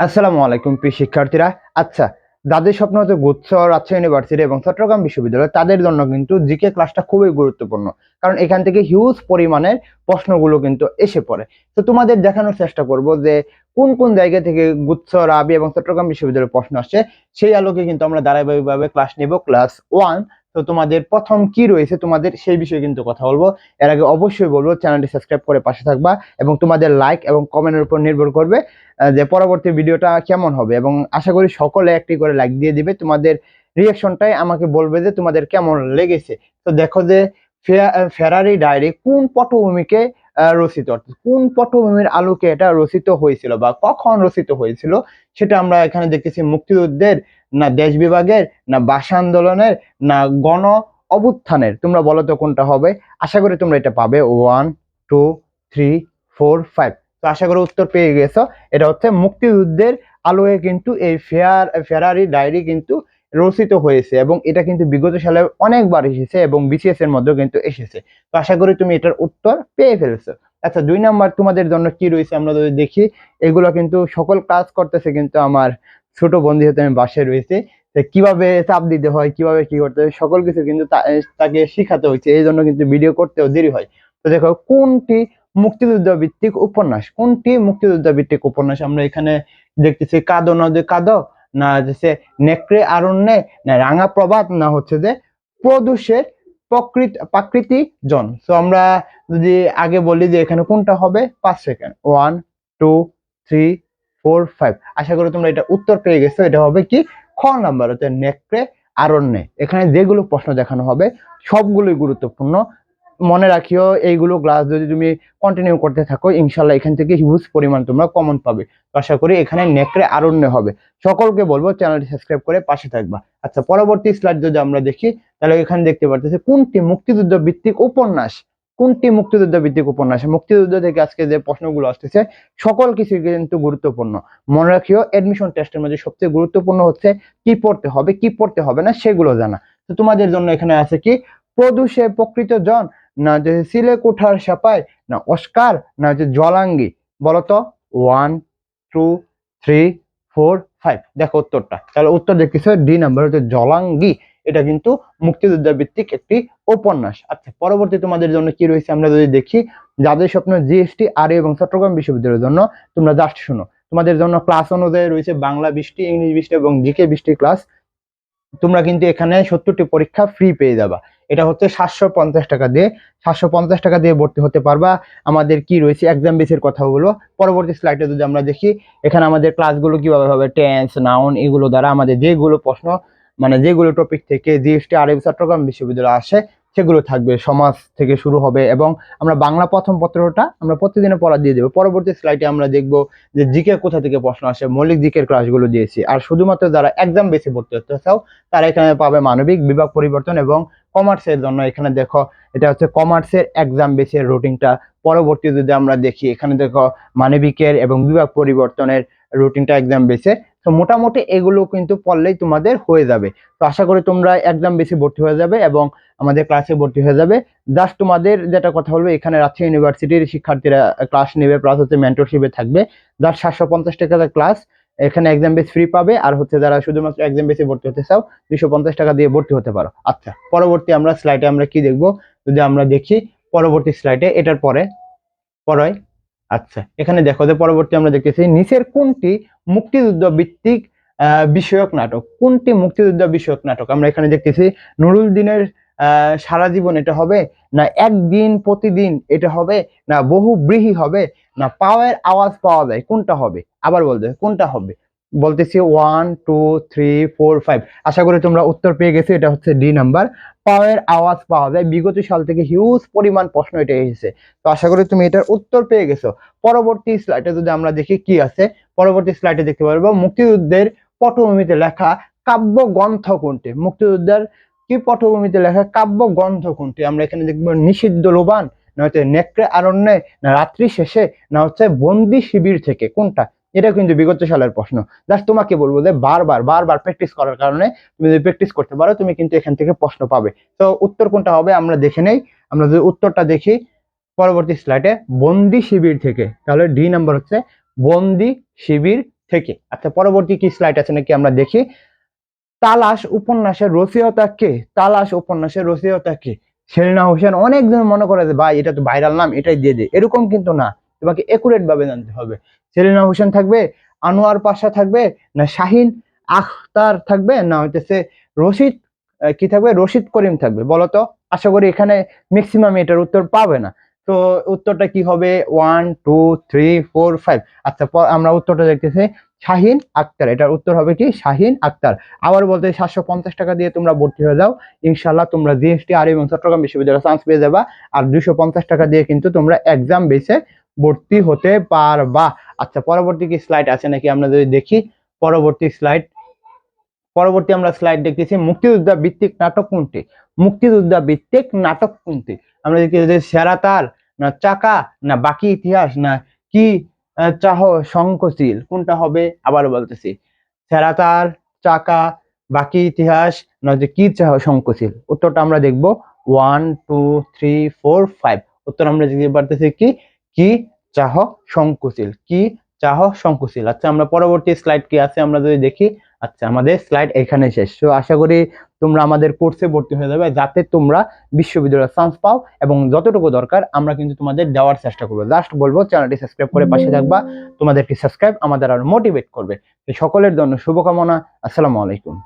আসসালামু আলাইকুম, প্রিয় শিক্ষার্থীরা। আচ্ছা যাদের স্বপ্ন হচ্ছে গুচ্ছ, রাজশাহী ইউনিভার্সিটি এবং চট্টগ্রাম বিশ্ববিদ্যালয়, তাদের জন্য কিন্তু জিকে ক্লাসটা খুবই গুরুত্বপূর্ণ। কারণ এখান থেকে হিউজ পরিমাণের প্রশ্নগুলো কিন্তু এসে পড়ে। তো তোমাদের দেখানোর চেষ্টা করব যে কোন কোন জায়গা থেকে গুচ্ছ, রাবি এবং চট্টগ্রাম বিশ্ববিদ্যালয়ের প্রশ্ন আসছে, সেই আলোকে কিন্তু আমরা ধারাবাহিকভাবে ক্লাস নেব ক্লাস ওয়ান তো তোমাদের প্রথম কি রয়েছে তোমাদের সেই বিষয়ে কিন্তু কথা বলব। এর আগে অবশ্যই বলব, চ্যানেলটি সাবস্ক্রাইব করে পাশে থাকবা এবং তোমাদের লাইক এবং কমেন্টের উপর নির্ভর করবে যে পরবর্তী ভিডিওটা কেমন হবে এবং আশা করি সকলে একটি করে লাইক দিয়ে দিবে। তোমাদের রিয়াকশনটাই আমাকে বলবে যে তোমাদের কেমন লেগেছে। তো দেখো যে ফেরারি ডায়েরি কোন পটভূমিকে রচিত? অর্থাৎ কোন পটভূমির আলোকে এটা রচিত হয়েছিল বা কখন রচিত হয়েছিল, সেটা আমরা এখানে দেখতেছি মুক্তিযুদ্ধের না দেশ বিভাগের, না ভাষা আন্দোলনের, না গণ অভ্যুত্থানের। তোমরা বলো তো কোনটা হবে? আশা করি তোমরা এটা পাবে। One two three four five তো আশা করি উত্তর পেয়ে গেছো। এটা হচ্ছে মুক্তিযুদ্ধের আলোয় কিন্তু এই ফেয়ার, ফেরারি ডায়েরি কিন্তু রচিত হয়েছে এবং এটা কিন্তু বিগত সালে অনেকবার এসেছে এবং বিসিএস এর মধ্যেও কিন্তু এসেছে। তো আশা করি তুমি এটার উত্তর পেয়ে ফেলেছো। আচ্ছা দুই নাম্বার তোমাদের জন্য কি রয়েছে আমরা যদি দেখি, এগুলো কিন্তু সকল কাজ করতেছে কিন্তু আমার ছোট বন্ধু হতে আমি বাসায় রয়েছে। কীভাবে চাপ দিতে হয়, কীভাবে কি করতে হয়, সকল কিছু কিন্তু তাকে শিখাতে হয়েছে। এই জন্য কিন্তু ভিডিও করতেও দেরি হয়। তো দেখো, কোনটি মুক্তিযুদ্ধ ভিত্তিক উপন্যাস? কোনটি মুক্তিযুদ্ধ ভিত্তিক উপন্যাস? আমরা এখানে দেখতেছি, কাদো নদে কাদো, না হচ্ছে নেকড়ে আরণ্যে, না রাঙা প্রবাদ, না হচ্ছে যে প্রদূষের প্রকৃত, প্রাকৃতিক জন। তো আমরা যদি আগে বলি যে এখানে কোনটা হবে, পাঁচ second. One two three four five আশা করি তোমরা এটা উত্তর পেয়ে গেছো। এটা হবে কি? খ নাম্বার হচ্ছে নেকড়ে আরণ্যে। এখানে যেগুলো প্রশ্ন দেখানো হবে, সবগুলোই গুরুত্বপূর্ণ। মনে রাখিও, এইগুলো ক্লাস যদি তুমি কন্টিনিউ করতে থাকো, ইনশাল্লাহ এখান থেকে হিউজ পরিমাণ তোমরা কমন পাবে। আশা করি এখানে নেকড়ে আরণ্য হবে। সকলকে বলব চ্যানেলটি সাবস্ক্রাইব করে পাশে থাকবা। আচ্ছা পরবর্তী স্লাইড যদি আমরা দেখি, তাহলে এখানে দেখতে পারতেছি কোনটি মুক্তিযুদ্ধ ভিত্তিক উপন্যাস। কোনটি মুক্তিযুদ্ধ ভিত্তিক উপন্যাস? মুক্তিযুদ্ধ থেকে আজকে যে প্রশ্নগুলো আসতেছে, সকল কিছু কিন্তু গুরুত্বপূর্ণ। মনে রাখিও এডমিশন টেস্টের মধ্যে সবচেয়ে গুরুত্বপূর্ণ হচ্ছে কি পড়তে হবে, কি পড়তে হবে না, সেগুলো জানা। তো তোমাদের জন্য এখানে আছে কি, প্রদূষে প্রকৃত জন, না যে সিলে কোঠার সাপায় না অস্কার, না যে জলাঙ্গি। বলতো one two three four five দেখো উত্তরটা। তাহলে উত্তর দেখতেছো ডি নাম্বার হচ্ছে জলাঙ্গি। এটা কিন্তু মুক্তিযোদ্ধা ভিত্তিক একটি উপন্যাস। আচ্ছা পরবর্তী তোমাদের জন্য কি রয়েছে আমরা যদি দেখি, যাদের স্বপ্ন জিএসটি আর এবং চট্টগ্রাম বিশ্ববিদ্যালয়ের জন্য, তোমরা জাস্ট শুনো। তোমাদের জন্য ক্লাস অনুযায়ী রয়েছে বাংলা বৃষ্টি, ইংলিশ বৃষ্টি এবং জিকে বৃষ্টি ক্লাস তোমরা কিন্তু এখানে সত্তরটি পরীক্ষা ফ্রি পেয়ে যাবা। এটা হচ্ছে সাতশো পঞ্চাশ টাকা দিয়ে। সাতশো পঞ্চাশ টাকা দিয়ে ভর্তি হতে পারবা। আমাদের কি রয়েছে? এক্সাম বেসের কথাগুলো। পরবর্তী স্লাইডে যদি আমরা দেখি, এখানে আমাদের ক্লাসগুলো কীভাবে হবে? টেন্স নাউন এগুলো দ্বারা আমাদের যেগুলো প্রশ্ন মানে যেগুলো টপিক থেকে জিএসটি আর চট্টগ্রাম বিশ্ববিদ্যালয় আসে, সেগুলো থাকবে, সমাজ থেকে শুরু হবে এবং আমরা বাংলা প্রথম পত্রটা আমরা প্রতিদিনে পড়া দিয়ে দেবো। পরবর্তী স্লাইডে আমরা দেখব যে জিকে কোথা থেকে প্রশ্ন আসে, মৌলিক জিকের ক্লাসগুলো দিয়েছি। আর শুধুমাত্র যারা এক্সাম বেসে ভর্তি হতে চাও, তারা এখানে পাবে মানবিক বিভাগ পরিবর্তন এবং কমার্সের জন্য এখানে দেখো, এটা হচ্ছে কমার্সের এক্সাম বেসের রুটিনটা পরবর্তী যদি আমরা দেখি, এখানে দেখো মানবিকের এবং বিভাগ পরিবর্তনের রুটিনটা এক্সাম বেসে তো মোটামুটি এগুলো কিন্তু পড়লেই তোমাদের হয়ে যাবে। তো আশা করি তোমরা একদম বেশি ভর্তি হয়ে যাবে এবং আমাদের ক্লাসে ভর্তি হয়ে যাবে। জাস্ট তোমাদের যেটা কথা বলব, এখানে রাজশাহী ইউনিভার্সিটির শিক্ষার্থীরা ক্লাস নেবে প্লাস হচ্ছে মেন্টরশিপে থাকবে। যার সাতশো পঞ্চাশ টাকা ক্লাস এখানে এক্সাম বেস ফ্রি পাবে। আর হচ্ছে যারা শুধুমাত্র এক্সাম বেসে ভর্তি হতে চাও দুশো পঞ্চাশ টাকা দিয়ে ভর্তি হতে পারো। আচ্ছা পরবর্তী আমরা স্লাইডে আমরা কি দেখব? যদি আমরা দেখি, পরবর্তী স্লাইডে এটার পরে পরে আচ্ছা এখানে দেখো যে পরবর্তী আমরা দেখতেছি, নিচের কোনটি মুক্তিযুদ্ধ ভিত্তিক বিষয়ক নাটক? কোনটি মুক্তিযুদ্ধ বিষয়ক নাটক? আমরা এখানে দেখতেছি, নুরুল দিনের সারা জীবন এটা হবে, না একদিন প্রতিদিন এটা হবে, না বহু ব্রীহি হবে, না পাওয়ার আওয়াজ পাওয়া যায়, কোনটা হবে? আবার বলতে কোনটা হবে? বলতেছি one two three four five আশা করি তোমরা উত্তর পেয়ে গেছো, এটা হচ্ছে ডি নাম্বার পাওয়ার আওয়াজ পাওয়া যায়। বিগত সাল থেকে হিউজ পরিমাণ প্রশ্ন এটা এসেছে। তো আশা করি তুমি এটার উত্তর পেয়ে গেছো। পরবর্তী স্লাইডে যদি আমরা দেখি কি আছে, পরবর্তী স্লাইডে দেখতে পারব মুক্তিযুদ্ধের পটভূমিতে লেখা কাব্য গ্রন্থ কোনটি? মুক্তিযুদ্ধের কি পটভূমিতে লেখা কাব্য গ্রন্থ কোনটি? আমরা এখানে দেখব নিষিদ্ধ লোবান, না হচ্ছে নেকড়ে আরণ্যে, না রাত্রি শেষে, না হচ্ছে বন্দি শিবির থেকে। কোনটা? এটা কিন্তু বিগত সালের প্রশ্ন। জাস্ট তোমাকে বলব যে বারবার বারবার প্র্যাকটিস করার কারণে তুমি যদি প্র্যাকটিস করতে পারো, তুমি কিন্তু এখান থেকে প্রশ্ন পাবে। তো উত্তর কোনটা হবে আমরা দেখে নেই। আমরা যদি উত্তরটা দেখি, পরবর্তী স্লাইডে বন্দি শিবির থেকে, তাহলে ডি নাম্বার হচ্ছে বন্দি শিবির থেকে। আচ্ছা পরবর্তী কি স্লাইড আছে নাকি আমরা দেখি? তালাশ উপন্যাসের রসিয়তা কে? তালাশ উপন্যাসের রসিয়তা কে? সেলিনা হোসেন অনেকজন মনে করে যে, ভাই, এটা তো ভাইরাল নাম, এটাই দিয়ে দে। এরকম কিন্তু না। তোমাকে ভাবে জানতে হবে। সেলিনা হোসেন থাকবে, আনোয়ার পাশা থাকবে, না শাহিন আখতার থাকবে, না হইতেছে রশিদ কি থাকবে? রশিদ করিম থাকবে। বলো তো, আশা করি এখানে ম্যাক্সিমাম এটার উত্তর পাবে না। তো উত্তরটা কি হবে? One two three four five আচ্ছা আমরা উত্তরটা দেখতেছি। শাহিন আক্তার এটার উত্তর হবে কি? শাহিন আক্তার আবার বলতে সাতশো পঞ্চাশ টাকা দিয়ে তোমরা ভর্তি হয়ে যাও। ইনশাল্লাহ তোমরা জিএসটি আর এবং চট্টগ্রাম বিশ্ববিদ্যালয়ে চান্স পেয়ে যাবা। আর দুশো পঞ্চাশ টাকা দিয়ে কিন্তু তোমরা এক্সাম বেসে ভর্তি হতে পারবা। আচ্ছা পরবর্তী কি স্লাইড আছে নাকি আমরা যদি দেখি? পরবর্তী স্লাইড পরবর্তী আমরা স্লাইড দেখতেছি, মুক্তিযোদ্ধা ভিত্তিক নাটক কোনটি? মুক্তিযোদ্ধা ভিত্তিক নাটক কোনটি? আমরা দেখি যে সেরা তার, না চাকা, না বাকি ইতিহাস, না কি চাহ সংকোচিল, কোনটা হবে? আবার বলতেছি, সেরা তার, চাকা, বাকি ইতিহাস, না যে কি চাহ সংকোচিল? উত্তরটা আমরা দেখব one two three four five উত্তর আমরা দিতে পারতেছি কি? কি? চাহ সংকোচিল। কি? চাহ সংকোচিল। আচ্ছা আমরা পরবর্তী স্লাইড কি আছে আমরা যদি দেখি? আচ্ছা আমাদের স্লাইড এখানে শেষ। তো আশা করি তোমরা আমাদের কোর্সে ভর্তি হয়ে যাবে যাতে তোমরা বিশ্ববিদ্যালয়ের চান্স পাও এবং যতটুকু দরকার আমরা কিন্তু তোমাদের দেওয়ার চেষ্টা করব। জাস্ট বলব চ্যানেলটি সাবস্ক্রাইব করে পাশে থাকবা, তোমাদেরকে সাবস্ক্রাইব আমাদের আরও মোটিভেট করবে। সকলের জন্য শুভকামনা, আসসালামু আলাইকুম।